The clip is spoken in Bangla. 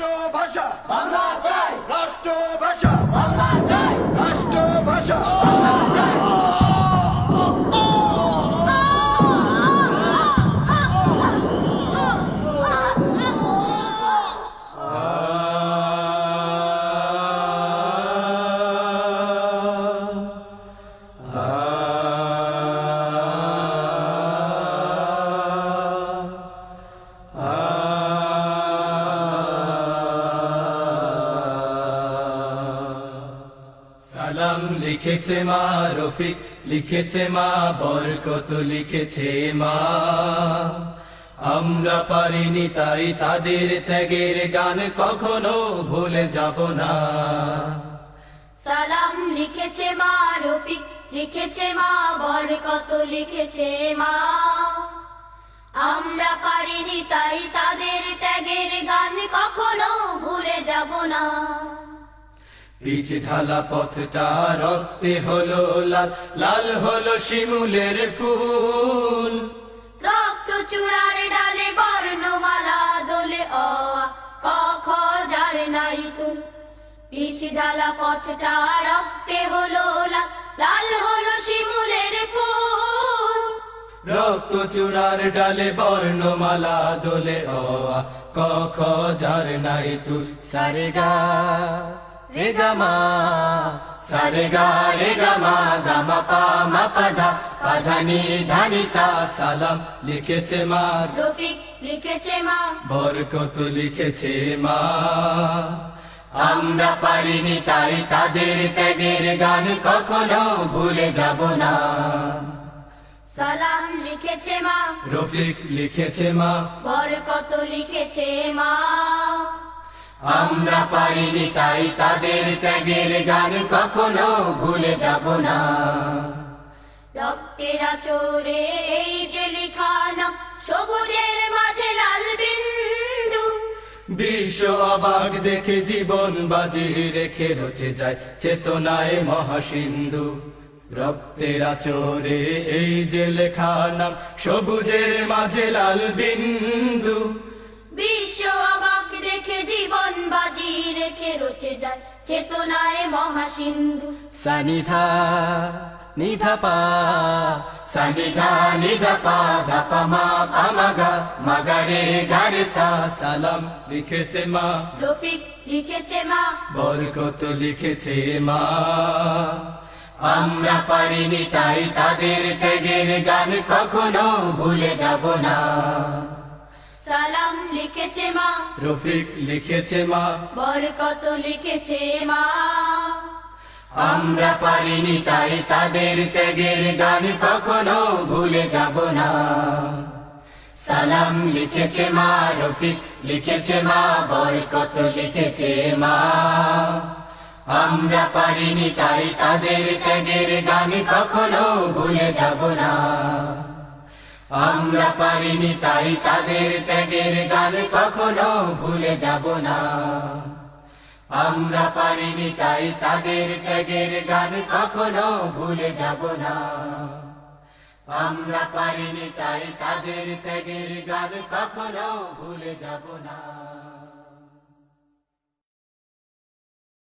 महाराष्ट्र भाषा লিখেছে মা রফিক, লিখেছে মা বরকত, লিখেছে মা। আমরা পারিনি তাই তাদের ত্যাগের গান কখনো ভুলে যাব না। সালাম লিখেছে মা রফিক, লিখেছে মা বরকত, লিখেছে মা। আমরা পারিনি তাই তাদের ত্যাগের গান কখনো ভুলে যাব না। পিছ ঢালা পথটা রক্তে হলো লাল লাল হলো শিমুলের ফুল। রক্ত চূড়ার ডালে বর্ণমালা দোলে অ আ, ক খ যার নাই তুল পিচ ঢালা পথটা রক্তে হলো লাল লাল হলো শিমুলের ফুল। রক্ত চূড়ার ডালে বর্ণমালা দোলে অ আ, ক খ যার নাই তুল সারে গা রে গা মা সারে গা রে গা মা গা মা পা মা পা ধা পা ধা নি ধা নি সা সালাম লিখেছে মা রফিক লিখেছে মা বরকত লিখেছে মা আমরা পারিনি তাই তাদের ত্যাগের গান কখনো ভুলে যাব না সালাম লিখেছে মা রফিক লিখেছে মা বরকত লিখেছে মা আমরা পারিনি তাই তাদের ত্যাগের গান কখনো ভুলে যাব না। রক্তের চোরে এই যে লিখানা সবুজের মাঝে লাল বিন্দু। বিশ্ব অবাক দেখে জীবন বাজি রেখে রচে যায় চেতনায় মহাসিন্ধু। রক্তের আচরে এই যে লেখা নাম সবুজের মাঝে লাল বিন্দু। রেখে রচে যায় চেতনায় মহাসিন্ধু। সানিধা নিধা পা সানিধা নিধা পা ধাপা মা পা মাগা মাগারে গারে সা সালাম লিখেছে মা। রফিক লিখেছে মা। বরকত লিখেছে মা। আমরা পারিনি তাই তাদের ত্যাগের গান কখনো ভুলে যাব না। সালাম লিখেছে মা। রফিক লিখেছে মা। বরকত লিখেছে মা। আমরা পারিনি তাই তাদের ত্যাগের গান কখনো ভুলে যাব না। সালাম লিখেছে মা রফিক লিখেছে মা বরকত লিখেছে মা। আমরা পারিনি তাই তাদের ত্যাগের গান কখনো ভুলে যাব না। আমরা পারিনি তাই তাদের ত্যাগের গান কখনো ভুলে যাব না। আমরা পারিনি তাই তাদের ত্যাগের গান কখনো ভুলে যাব না। আমরা পারিনি তাই তাদের ত্যাগের গান কখনো ভুলে যাব না।